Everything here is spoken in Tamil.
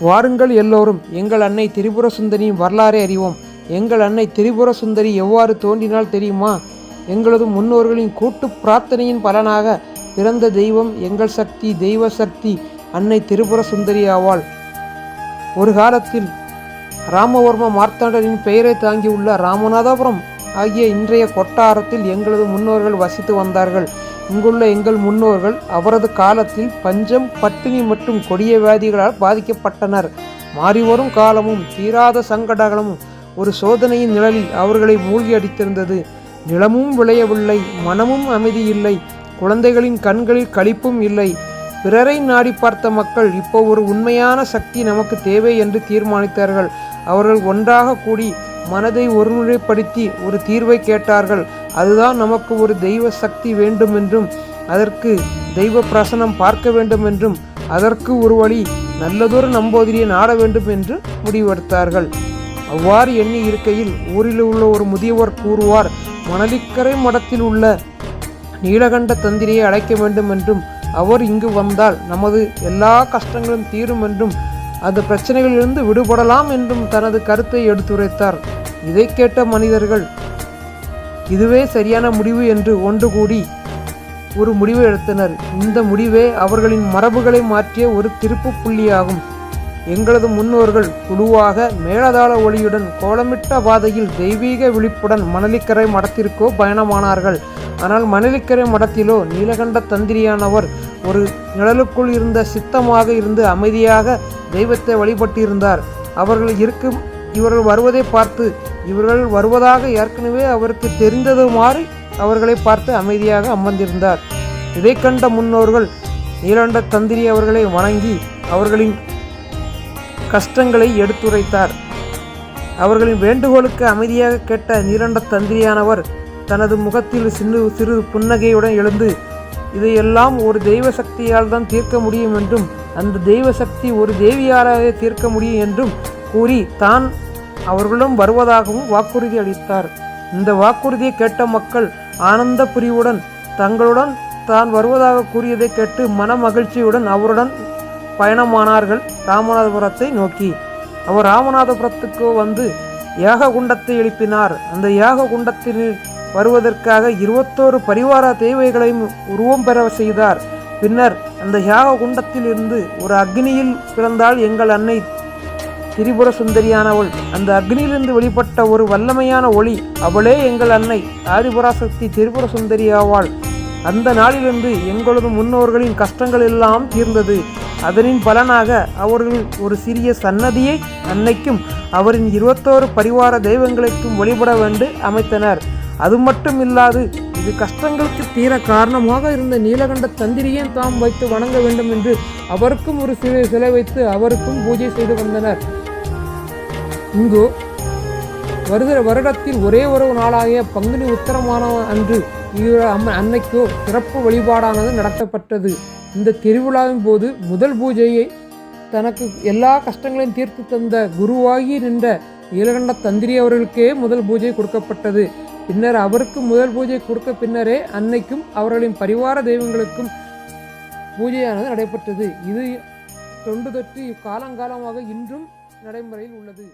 வாருங்கள் எல்லோரும். எங்கள் அன்னை திரிபுர சுந்தரியின் வரலாறை அறிவோம். எங்கள் அன்னை திரிபுர சுந்தரி எவ்வாறு தோன்றினால் தெரியுமா? எங்களது முன்னோர்களின் கூட்டு பிரார்த்தனையின் பலனாக பிறந்த தெய்வம் எங்கள் சக்தி தெய்வ சக்தி அன்னை திரிபுர சுந்தரி ஆவாள். ஒரு காலத்தில் ராமவர்ம மார்த்தாண்டனின் பெயரை தாங்கியுள்ள ராமநாதபுரம் ஆகிய இன்றைய கொட்டாரத்தில் எங்களது முன்னோர்கள் வசித்து வந்தார்கள். இங்குள்ள எங்கள் முன்னோர்கள் அவரது காலத்தில் பஞ்சம் பட்டினி மற்றும் கொடிய வியாதிகளால் பாதிக்கப்பட்டனர். மாறிவரும் காலமும் தீராத சங்கடங்களும் ஒரு சோதனையின் நிழலில் அவர்களை மூழ்கி அடித்திருந்தது. நிலமும் விளையவில்லை மனமும் அமைதியில்லை குழந்தைகளின் கண்களில் களிப்பும் இல்லை. பிறரை நாடி பார்த்த மக்கள் இப்போ ஒரு உண்மையான சக்தி நமக்கு தேவை என்று தீர்மானித்தார்கள். அவர்கள் ஒன்றாக கூடி மனதை ஒருமுறைப்படுத்தி ஒரு தீர்வை கேட்டார்கள். அதுதான் நமக்கு ஒரு தெய்வ சக்தி வேண்டும் என்றும் அதற்கு தெய்வ பிரசனம் பார்க்க வேண்டும் என்றும் அதற்கு ஒரு வழி நல்லதொரு நம்போதிரியை நாட வேண்டும் என்று முடிவெடுத்தார்கள். அவ்வாறு எண்ணி இருக்கையில் ஊரில் உள்ள ஒரு முதியவர் கூறுவார் மணலிக்கரை மடத்தில் உள்ள நீலகண்ட தந்திரியை அழைக்க வேண்டும் என்றும் அவர் இங்கு வந்தால் நமது எல்லா கஷ்டங்களும் தீரும் என்றும் அந்த பிரச்சனைகளிலிருந்து விடுபடலாம் என்றும் தனது கருத்தை எடுத்துரைத்தார். இதை கேட்ட மனிதர்கள் இதுவே சரியான முடிவு என்று ஒன்று கூடி ஒரு முடிவு எடுத்தனர். இந்த முடிவே அவர்களின் மரபுகளை மாற்றிய ஒரு திருப்பு புள்ளியாகும். எங்களது முன்னோர்கள் குழுவாக மேலதாள ஒளியுடன் கோலமிட்ட பாதையில் தெய்வீக விழிப்புடன் மணலிக்கரை மடத்திற்கோ பயணமானார்கள். ஆனால் மணலிக்கரை மடத்திலோ நீலகண்ட தந்திரியானவர் ஒரு நிழலுக்குள் இருந்த சித்தமாக இருந்து அமைதியாக தெய்வத்தை வழிபட்டிருந்தார். அவர்கள் இருக்கும் இவர்கள் வருவதை பார்த்து இவர்கள் வருவதாக ஏற்கனவே அவருக்கு தெரிந்ததுமாறு அவர்களை பார்த்து அமைதியாக அமர்ந்திருந்தார். இதை கண்ட முன்னோர்கள் நீலகண்ட தந்திரி அவர்களை வணங்கி அவர்களின் கஷ்டங்களை எடுத்துரைத்தார். அவர்களின் வேண்டுகோளுக்கு அமைதியாக கேட்ட நீரண்ட தந்திரியானவர் தனது முகத்தில் சிறு சிறு புன்னகையுடன் எழுந்து இதையெல்லாம் ஒரு தெய்வ சக்தியால் தான் தீர்க்க முடியும் என்றும் அந்த தெய்வ சக்தி ஒரு தேவியாலே தீர்க்க முடியும் என்றும் கூறி தான் அவர்களிடம் வருவதாகவும் வாக்குறுதி அளித்தார். இந்த வாக்குறுதியை கேட்ட மக்கள் ஆனந்த புரிவுடன் தங்களுடன் தான் வருவதாக கூறியதை கேட்டு மன மகிழ்ச்சியுடன் அவருடன் பயணமானார்கள் ராமநாதபுரத்தை நோக்கி. அவர் ராமநாதபுரத்துக்கு வந்து யாக குண்டத்தை எழுப்பினார். அந்த யாக குண்டத்தில் வருவதற்காக இருபத்தோரு பரிவார தேவைகளையும் உருவம் பெற செய்தார். பின்னர் அந்த யாக குண்டத்தில் இருந்து ஒரு அக்னியில் பிறந்தால் எங்கள் அன்னை திரிபுர சுந்தரியானவள் அந்த அக்னியிலிருந்து வெளிப்பட்ட ஒரு வல்லமையான ஒளி அவளே எங்கள் அன்னை ஆதிபராசக்தி திரிபுர சுந்தரி ஆவாள் அந்த நாளிலிருந்து எங்களது முன்னோர்களின் கஷ்டங்கள் எல்லாம் தீர்ந்தது. அதனின் பலனாக அவர்கள் ஒரு சிறிய சன்னதியை அன்னைக்கும் அவரின் இருபத்தோரு பரிவார தெய்வங்களுக்கும் வழிபட வேண்டு அமைத்தனர். அது மட்டும் இல்லாது இது கஷ்டங்களுக்கு தீர காரணமாக இருந்த நீலகண்ட தந்திரியை தாம் வைத்து வணங்க வேண்டும் என்று அவருக்கும் ஒரு சிறு சிலை வைத்து அவருக்கும் பூஜை செய்து வந்தனர் இங்கு வருகிற வருடத்தில் ஒரே ஒரு நாளாகிய பங்குனி உத்தரமான அன்று அம்ம அன்னைக்கு சிறப்பு வழிபாடானது நடத்தப்பட்டது. இந்த திருவிழாவின் போது முதல் பூஜையை தனக்கு எல்லா கஷ்டங்களையும் தீர்த்து தந்த குருவாகி நின்ற நீலகண்ட தந்திரி அவர்களுக்கே முதல் பூஜை கொடுக்கப்பட்டது. பின்னர் அவருக்கு முதல் பூஜை கொடுக்க பின்னரே அன்னைக்கும் அவர்களின் பரிவார தெய்வங்களுக்கும் பூஜையானது நடைபெற்றது. இது தொண்டு தொட்டு காலங்காலமாக இன்றும் நடைமுறையில் உள்ளது.